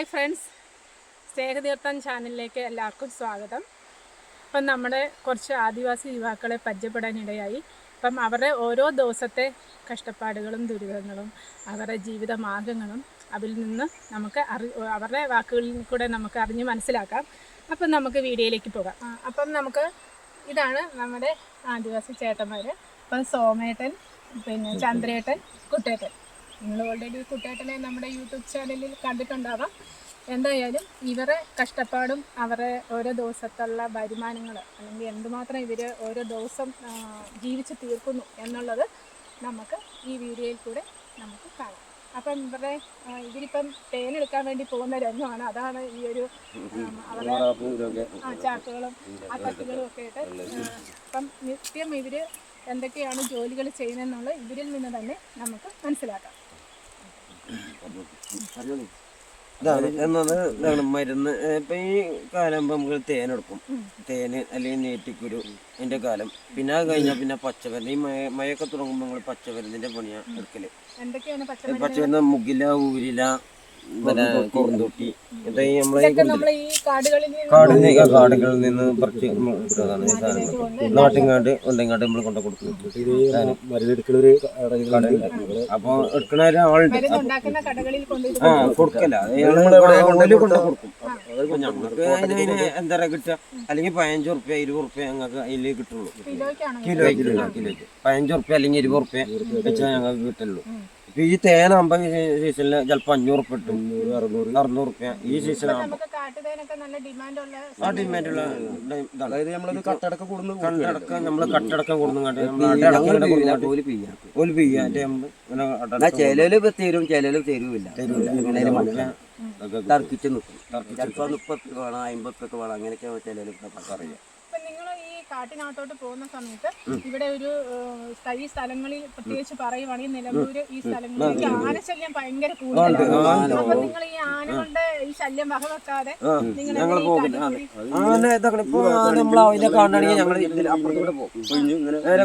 Hi friends. Snehatheertham ചാനലിലേക്ക് എല്ലാവർക്കും സ്വാഗതം. അപ്പം നമ്മുടെ കുറച്ച് ആദിവാസി യുവാക്കളെ പരിചയപ്പെടാനിടയായി. അപ്പം അവരുടെ ഓരോ ദിവസത്തെ കഷ്ടപ്പാടുകളും ദുരിതങ്ങളും അവരുടെ ജീവിത മാർഗങ്ങളും അതിൽ നിന്ന് നമുക്ക് അറി അവരുടെ വാക്കുകളിൽ കൂടെ നമുക്ക് അറിഞ്ഞ് മനസ്സിലാക്കാം. അപ്പം നമുക്ക് വീഡിയോയിലേക്ക് പോകാം. അപ്പം നമുക്ക് ഇതാണ് നമ്മുടെ ആദിവാസി ചേട്ടന്മാർ അപ്പം സോമേട്ടൻ പിന്നെ ചന്ദ്രേട്ടൻ കുട്ടേട്ടൻ. നിങ്ങൾ ഓൾറെഡി കുട്ടേട്ടനെ നമ്മുടെ യൂട്യൂബ് ചാനലിൽ കണ്ടിട്ടുണ്ടാവാം. എന്തായാലും ഇവരെ കഷ്ടപ്പാടും അവരെ ഓരോ ദിവസത്തുള്ള വരുമാനങ്ങൾ അല്ലെങ്കിൽ എന്തുമാത്രം ഇവർ ഓരോ ദിവസം ജീവിച്ച് തീർക്കുന്നു എന്നുള്ളത് നമുക്ക് ഈ വീഡിയോയിൽ കൂടെ നമുക്ക് കാണാം. അപ്പം ഇവരുടെ ഇവരിപ്പം തേനെടുക്കാൻ വേണ്ടി പോകുന്ന രംഗമാണ്. അതാണ് ഈ ഒരു ആ, ചാക്കുകളും ആ കത്തുകളും ഒക്കെ ആയിട്ട് അപ്പം നിത്യം ഇവർ എന്തൊക്കെയാണ് ജോലികൾ ചെയ്യുന്നതെന്നുള്ളത് ഇവരിൽ നിന്ന് തന്നെ നമുക്ക് മനസ്സിലാക്കാം. എന്നത് ഇതാണ് മരുന്ന്. ഇപ്പൊ ഈ കാലാകുമ്പോ നമുക്ക് തേനെടുക്കും തേന് അല്ലെങ്കിൽ നീട്ടിക്കുരു എന്റെ കാലം. പിന്നെ അത് കഴിഞ്ഞാൽ പിന്നെ പച്ചമരുന്ന്. ഈ മഴ മഴയൊക്കെ തുടങ്ങുമ്പോൾ നമ്മൾ പച്ചമരുന്നിന്റെ പണിയാണ് എടുക്കൽ. പച്ചമരുന്ന് പച്ചമരുന്ന്? മുകില ഊരില പിന്നെ കുറുന്തോട്ടി കാടുകളിൽ നിന്ന് പറിച്ച് ഈ സാധനം. നാട്ടിങ്ങാണ്ട് ഒന്നെങ്ങാണ്ട് നമ്മൾ കൊണ്ടു കൊടുക്കും മരുന്നെടുക്കണൊരു അപ്പൊ എടുക്കണ ഒരാളുണ്ട് ആ കൊടുക്കല്ല. കൊണ്ട് കൊടുക്കും. ഞങ്ങൾക്ക് അതിന് എന്താ പറയാ കിട്ടുക? അല്ലെങ്കിൽ പതിനഞ്ച് ഉറുപ്പ്യ ഇരുപത് ഉറുപ്പ്യ ഞങ്ങൾക്ക് അതിൽ കിട്ടുള്ളൂ. കിലോയ്ക്കാണ് കിലോ കിലോ കിലോയ്ക്ക്. പതിനഞ്ച് ഉറുപ്പ്യ അല്ലെങ്കിൽ ഇരുപത് ഉറുപ്പ്യ വെച്ചാൽ ഞങ്ങൾക്ക് കിട്ടുള്ളൂ. ഇപ്പൊ ഈ തേനാകുമ്പോ സീസണിൽ ചിലപ്പോ അഞ്ഞൂറ് ഉറുപ്പ്യ കിട്ടും. അറുന്നൂറ് അറുന്നൂറ് ഈ സീസണാകുമ്പോ ആ ഡിമാൻഡുള്ള കട്ടടക്കം നമ്മൾ കട്ടടക്കം കൊടുക്കുന്നുണ്ട്. ചിലര് ഇപ്പൊ തരും ചിലര് തരൂല്ല. കൊടുക്കും. തർക്കിച്ച് നിൽക്കും ചിലപ്പോ മുപ്പത് വേണം അമ്പത്തൊക്കെ വേണം. അങ്ങനെയൊക്കെ ചിലര് പറയാം. കാട്ടിനകത്തോട്ട് പോകുന്ന സമയത്ത് ഇവിടെ ഒരു ഈ സ്ഥലങ്ങളിൽ പ്രത്യേകിച്ച് പറയുവാണെങ്കിൽ നിലമ്പൂര് ഈ സ്ഥലങ്ങളിലേക്ക് ആനശല്യം ഭയങ്കര കൂടുതലാണ്. അപ്പൊ നിങ്ങൾ ഈ ആനകളുടെ ഈ ശല്യം വകവെക്കാതെ നിങ്ങൾ ആന കാണണമെങ്കിൽ ഞങ്ങൾ അപ്പുറത്തൂടെ പോകും.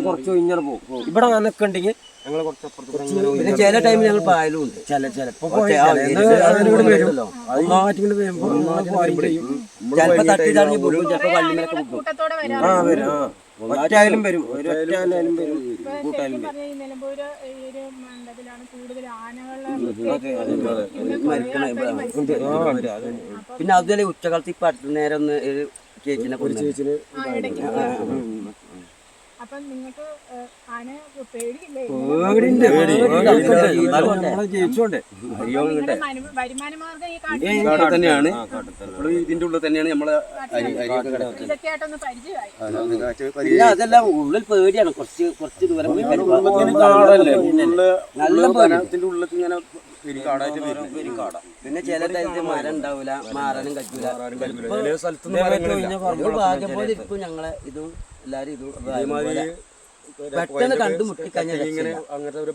കുറച്ച് ഇങ്ങനെ പോകും. ഇവിടെ ആനൊക്കെ ഉണ്ടെങ്കിൽ ഞങ്ങൾ പിന്നെ ചില ടൈമിൽ ഞങ്ങൾ പായലും ഉണ്ട് ചില ചിലപ്പോ ചിലപ്പോ തട്ടി തടഞ്ഞ് പോകും ചിലപ്പോ വള്ളിമേലൊക്കെ ആനകൾ ആ വരും. ആ. ഒറ്റായാലും വരും. ഒരു ഒറ്റായാലും വരും. കൂട്ടായാലും വരും പിന്നെ അതുപോലെ ഉച്ചകാലത്ത് ഇപ്പൊ അടുത്ത നേരം ഒന്ന് ചേച്ചിനെ കുറിച്ച് ഇടയ്ക്ക് അപ്പം നിങ്ങൾക്ക് ഏഹ്, ആന പേടിയില്ലേ? പേടിണ്ട് നമ്മളെ ജയിച്ചോണ്ട്. അപ്പം നിങ്ങളുടെ മനു- വരുമാന മാർഗം ഈ കാട്ടിൽ ഈ കാട്ടിൽ തന്നെയാണ്. നമ്മൾ ഇതിന്റെ ഉള്ളിൽ തന്നെയാണ് നമ്മൾ അരി അരിയൊക്കെ കിടക്കുന്നത്. ഇതൊക്കെ ആയിട്ടൊന്ന് പരിചയമായി പിന്നെ അതെല്ലാം ഉള്ളിൽ പേടിയാണ്. കുറച്ച് കുറച്ച് ദൂരം പോയി വരുമ്പോ നല്ല ഉള്ളിൽ പേടി. വനത്തിന്റെ ഉള്ളിൽ ഇങ്ങനെ പിന്നെ ചില സ്ഥലത്ത് മരം ഉണ്ടാവില്ല മാറാനും കഴിക്കൂല ഭാഗ്യം പോലെ ഇരിക്കും ഞങ്ങളെ ഇതും എല്ലാരും ഇതും. പെട്ടെന്ന് കണ്ടുമുട്ടിക്കഴിഞ്ഞാൽ ഇങ്ങനെ അങ്ങനത്തെ ഒരു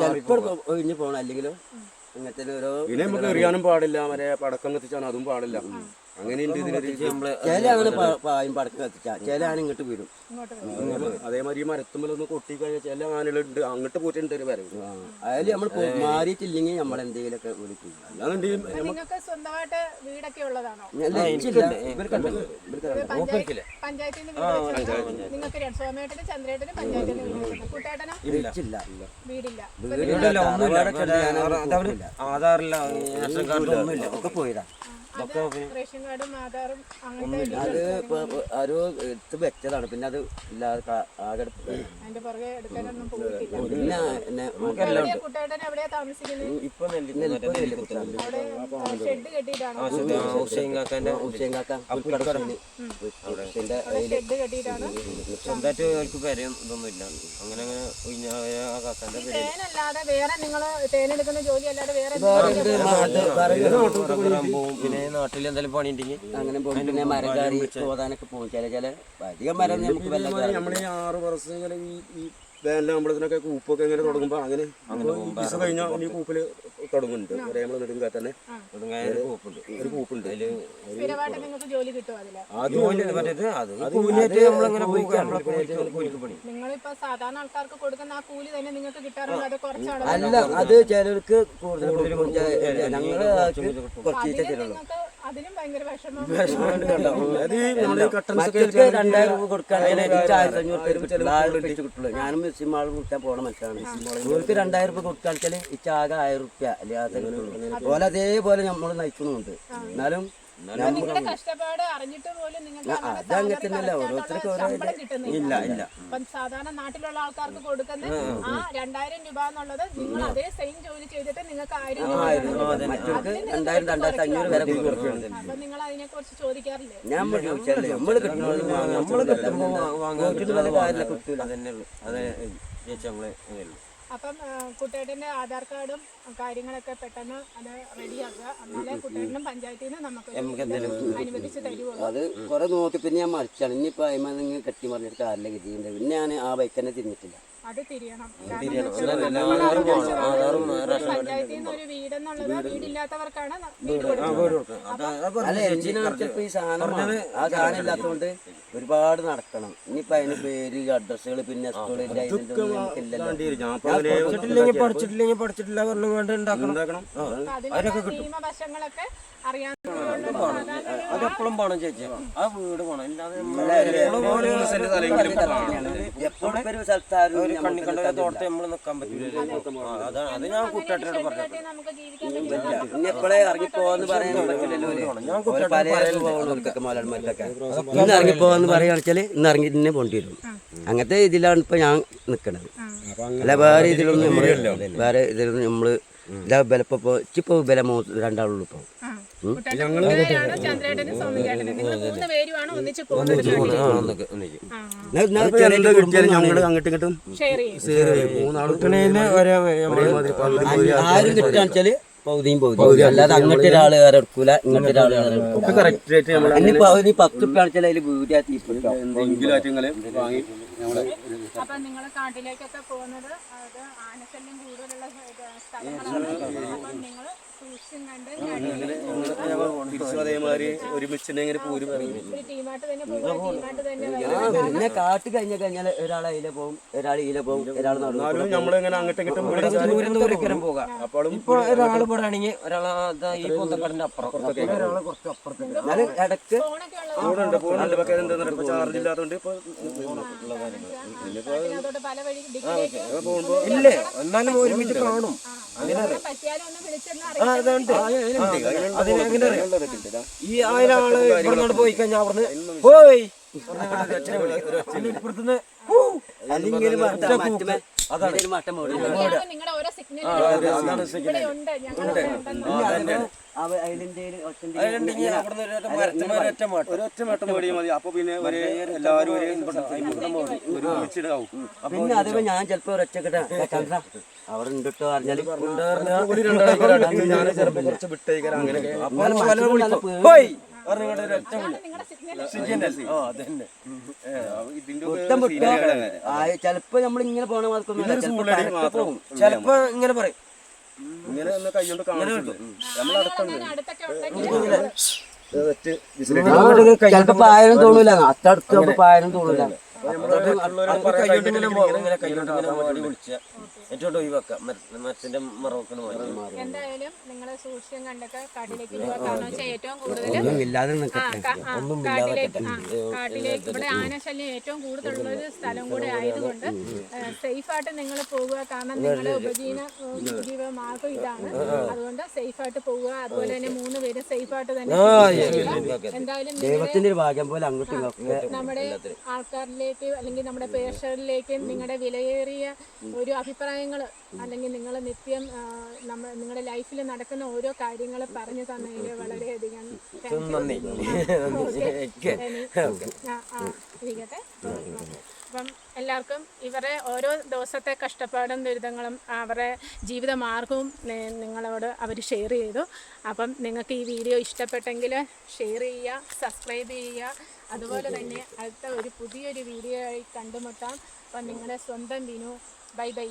ചിലപ്പോൾ ഒഴിഞ്ഞു പോകണം അല്ലെങ്കിലും അങ്ങനത്തെ ഓരോ പിന്നെ നമുക്ക് എറിയാനും പാടില്ല. മറ്റേ പടക്കം കത്തിച്ചാണ് അതും പാടില്ല. ചില അങ്ങനെ പ- പായും പടക്കം കത്തിച്ചാ. ചില ആന ഇങ്ങോട്ട് വരും. അതേമാതിരി ഈ മരത്തുമ്മലൊന്ന് കൊട്ടി കഴിഞ്ഞാൽ ചില ആനകളുണ്ട്. അങ്ങോട്ട് പോയിട്ടുണ്ട് ഒരു വരവ്. അതിൽ നമ്മൾ മാറിയിട്ടില്ലെങ്കിൽ നമ്മൾ എന്തെങ്കിലുമൊക്കെ വിളിക്കും. അല്ലാന്നുണ്ടെങ്കിൽ സ്വന്തമായിട്ട് വീടൊക്കെ ഉള്ളതാണോ? ആധാറില്ല. റേഷൻ കാർഡ് ഒന്നുമില്ല. ഒക്കെ പോയതാ. അത് റേഷൻ കാർഡും ആധാറും അങ്ങനത്തെ അത് ഇപ്പൊ ആരോ എടുത്ത് വെച്ചതാണ്. പിന്നെ അത് ഇല്ലാതെ ആകെ പിന്നെ ഇപ്പൊ സ്വന്തമായിട്ട് അവർക്ക് ഇതൊന്നും ഇല്ല. അങ്ങനെ അങ്ങനെ ആ കാക്കാന്റെ തേനെടുക്കുന്ന ജോലി അല്ലാതെ വേറെ പിന്നെ നാട്ടിൽ എന്തെങ്കിലും പണി ഉണ്ടെങ്കിൽ അങ്ങനെ പോകും പിന്നെ മരം കയറി പോകാനൊക്കെ പോകും ചില ചില അധികം മരം നമുക്ക് വെള്ളം നമ്മൾ ഈ ആറ് വർഷം ഈ ഈ അമ്പലത്തിനൊക്കെ കൂപ്പൊക്കെ ഇങ്ങനെ തുടങ്ങുമ്പോൾ അങ്ങനെ ദിവസം കഴിഞ്ഞാൽ ഈ കൂപ്പിൽ തുടങ്ങുന്നുണ്ട്. ഒരേ നമ്മൾ നെടുങ്കാ തന്നെ ഒരു കൂപ്പുണ്ട്. നമ്മളെ അല്ല അത് ചിലർക്ക് കൂടുതൽ ഞങ്ങൾ കുറച്ച് രണ്ടായിരം രൂപ ആയിരത്തി അഞ്ഞൂറ് രൂപ കിട്ടില്ല ആയിരം രൂപ വെച്ച് കിട്ടുള്ളൂ. ഞാനും സിം ആൾ കുട്ടാൻ പോണ മനസ്സിലാണ് ഇവർക്ക് രണ്ടായിരം രൂപ കൊടുക്കാൻ ഇച്ച ആകെ ആയിരം റുപ്യ അല്ലാതെ കിട്ടുള്ളൂ. അതേപോലെ നമ്മൾ നയിക്കുന്നുണ്ട് എന്നാലും നിങ്ങളുടെ കഷ്ടപ്പാട് അറിഞ്ഞിട്ട് പോലും നിങ്ങൾക്ക് അങ്ങനെ salary correct ആയിട്ടുള്ള കിട്ടുന്നില്ല. ഇല്ല ഇല്ല. അപ്പം സാധാരണ നാട്ടിലുള്ള ആൾക്കാർക്ക് കൊടുക്കുന്ന ആ രണ്ടായിരം രൂപ എന്നുള്ളത് നിങ്ങൾ അതേ സെയിം ജോലി ചെയ്തിട്ട് നിങ്ങൾക്ക് ആയിരം രൂപ മറ്റവർക്ക് രണ്ടായിരം രണ്ടായിരത്തി അഞ്ഞൂറ് വരെ അപ്പൊ നിങ്ങൾ അതിനെ കുറിച്ച് ചോദിക്കാറില്ലേ? ഞാൻ ചോദിച്ചാലേ നമ്മൾ കിട്ടണത് നമ്മൾ കിട്ടുമ്പോ വാങ്ങാൻ കിട്ടുന്നത് കാര്യമില്ല. കിട്ടൂല അതന്നെ ഉള്ളു. അതെ ചേച്ചി നമ്മളെ അങ്ങനെയുള്ളു അപ്പം കുട്ടേട്ടന്റെ ആധാർ കാർഡും കാര്യങ്ങളൊക്കെ പെട്ടെന്ന് അത് റെഡിയാക്കുക. എന്നാലേ കുട്ടേട്ടനും പഞ്ചായത്തിൽ നിന്ന് നമുക്ക് അനുവദിച്ച് തരുവുള്ളൂ. അത് കുറെ നോക്കി പിന്നെ ഞാൻ മറിച്ചാണ്. ഇനിയിപ്പോ അതിമ നിങ്ങൾ കെട്ടി മറിഞ്ഞിട്ട് കാറിലെ ചെയ്യുന്നുണ്ട് പിന്നെ ഞാൻ ആ ബൈക്ക് തന്നെ തിരിഞ്ഞിട്ടില്ല. അത് തിരിയണം. പഞ്ചായത്തിൽ നിന്ന് ഒരു വീടെന്നുള്ളത് വീടില്ലാത്തവർക്കാണ് ന- വീട് കൊടുക്കുന്നത്. ഒരുപാട് നടക്കണം. ഇനിയിപ്പോ അതിന് പേര് അഡ്രസ്സുകൾ പിന്നെ പഠിച്ചിട്ടില്ലെങ്കിൽ പഠിച്ചിട്ടില്ല പറഞ്ഞു കൊണ്ട് ഉണ്ടാക്കണം. അതിനുള്ള നിയമവശങ്ങളൊക്കെ അതെപ്പോഴും പോണം ചേച്ചി. ആ വീട് പോണം. എപ്പോഴും ഒരു എപ്പോഴും ഒരു സ്ഥലത്താരും കണ്ണി കണ്ട നമ്മൾ നിക്കാൻ പറ്റില്ല. അതാണ്. അത് ഞാൻ കുട്ടാട്ടിനോട് പറഞ്ഞു ഇതൊക്കെ നമുക്ക് ജീവിക്കാൻ പറ്റില്ല. ഇനി എപ്പോഴേ ഇറങ്ങിപ്പോവാന്ന് പറയാൻ ഇന്ന് ഇറങ്ങിപ്പോവാന്ന് പറയുകയാണെച്ചാൽ ഇന്ന് ഇറങ്ങി തന്നെ പോണ്ടി വരും അങ്ങനത്തെ ഇതിലാണ് ഇപ്പൊ ഞാൻ നിക്കണത്. അല്ല വേറെ ഇതിലൊന്നും നമ്മൾ വേറെ ഇതിലൊന്നും നമ്മൾ ഇതാ ബലപ്പോ ഇച്ചിപ്പോ ബല രണ്ടാളുള്ളൂ ഇപ്പൊ. ഞങ്ങൾ അങ്ങോട്ടും ഇങ്ങോട്ടും ആരും കിട്ടുകയാണെച്ചാൽ പൗതിയും പൗതിയും അല്ലാതെ അങ്ങോട്ട് ഒരാൾ വേറെ എടുക്കൂല ഇങ്ങോട്ട് ഒരാൾ വേറെ എടുക്കൂല. കറക്റ്റ് ആയിട്ട് നമ്മൾ ഇനിയിപ്പോ അവർ പത്ത് ഉറുപ്പ്യ ആണെച്ചാൽ അതിൽ വീടിയാ തീപ്പിട്ടോ അപ്പൊ നിങ്ങളെ കാട്ടിലേക്കൊക്കെ പോകുന്നത് അത് ആനശല്യം കൂടുതലുള്ള സ്ഥലങ്ങളാണ്. അപ്പൊ നിങ്ങൾ സൂക്ഷിച്ചും കണ്ട് തിരിച്ചും അതേമാതിരി ഒരുമിച്ച് ഇങ്ങനെ പോരും. പിന്നെ കാട്ട് കഴിഞ്ഞ കഴിഞ്ഞാൽ ഒരാൾ അതിലെ പോകും ഒരാൾ ഇതിലെ പോകും ഒരാൾ നടുവ് എന്നാലും നമ്മളിങ്ങനെ അങ്ങോട്ടും ദൂരം ദൂരം പോകാം. അപ്പോഴും ഇപ്പൊ ഒരാൾ ഇവിടെ ആണെങ്കിൽ ഒരാൾ ഈ പൊന്തക്കടന്റെ അപ്പുറം. ഒരാളെ കുറച്ച് അപ്പുറത്തേക്ക് ഞാൻ ഇടയ്ക്ക് ഫോണുണ്ട് ഫോണുണ്ട്. പക്ഷേ എന്താ ഇപ്പൊ ചാർജ് ഇല്ലാത്തതുകൊണ്ട് ഇപ്പൊ പോകുമ്പോ ഇല്ലേ? എന്നാലും ഒരുമിച്ച് കാണും. അങ്ങനെ ആ, അതുണ്ട് എങ്ങനെ അറിയാം? ഈ ഇവിടെ പോയി കഴിഞ്ഞാൽ അവിടുന്ന് പോയി ഇപ്പുറത്തുനിന്ന് പിന്നെ അതുപോലെ ഞാൻ ചിലപ്പോ ഒരൊറ്റക്കിട്ട അവിടെ ചിലപ്പോ നമ്മൾ ഇങ്ങനെ പോണ പോകും. ചെലപ്പോ ഇങ്ങനെ പറയും. ഇങ്ങനെ കൈകൊണ്ട് ചിലപ്പോ പായനും തോന്നൂല. അത്തടുത്ത് പായനും തോന്നൂല. ഏറ്റവും ഒഴിവാക്കാം മരത്തിന്റെ മറവക്കിന് എന്തായാലും കണ്ടൊക്കെ കാട്ടിലേക്ക് ഏറ്റവും കൂടുതൽ കാട്ടിലേക്ക് ഇവിടെ ആനശല്യം ഏറ്റവും കൂടുതലുള്ള ഒരു സ്ഥലം കൂടെ ആയതുകൊണ്ട് സേഫായിട്ട് നിങ്ങൾ പോകുക കാരണം നിങ്ങളുടെ ഉപജീവന ഉപജീവ മാർഗം ഇതാണ്. അതുകൊണ്ട് സേഫായിട്ട് പോവുക. അതുപോലെ തന്നെ മൂന്ന് പേര് സേഫ് ആയിട്ട് തന്നെ എന്തായാലും ദൈവത്തിന്റെ ഭാഗ്യം പോലെ അങ്ങോട്ടും നമ്മുടെ നമ്മുടെ ആൾക്കാരിലേക്ക് അല്ലെങ്കിൽ നമ്മുടെ പേർഷറിലേക്ക് നിങ്ങളുടെ വിലയേറിയ ഒരു അഭിപ്രായങ്ങൾ അല്ലെങ്കിൽ നിങ്ങൾ നിത്യം നമ്മൾ നിങ്ങളുടെ ലൈഫിൽ നടക്കുന്ന ഓരോ കാര്യങ്ങൾ പറഞ്ഞു തന്നതിൽ വളരെയധികം ഇരിക്കട്ടെ. അപ്പം എല്ലാവർക്കും ഇവരെ ഓരോ ദിവസത്തെ കഷ്ടപ്പാടും ദുരിതങ്ങളും അവരുടെ ജീവിത മാർഗവും നിങ്ങളോട് അവർ ഷെയർ ചെയ്തു. അപ്പം നിങ്ങൾക്ക് ഈ വീഡിയോ ഇഷ്ടപ്പെട്ടെങ്കിൽ ഷെയർ ചെയ്യുക സബ്സ്ക്രൈബ് ചെയ്യുക അതുപോലെ തന്നെ അടുത്ത ഒരു പുതിയൊരു വീഡിയോ ആയി കണ്ടുമുട്ടാം. അപ്പം നിങ്ങളുടെ സ്വന്തം വിനു ബൈ ബൈ.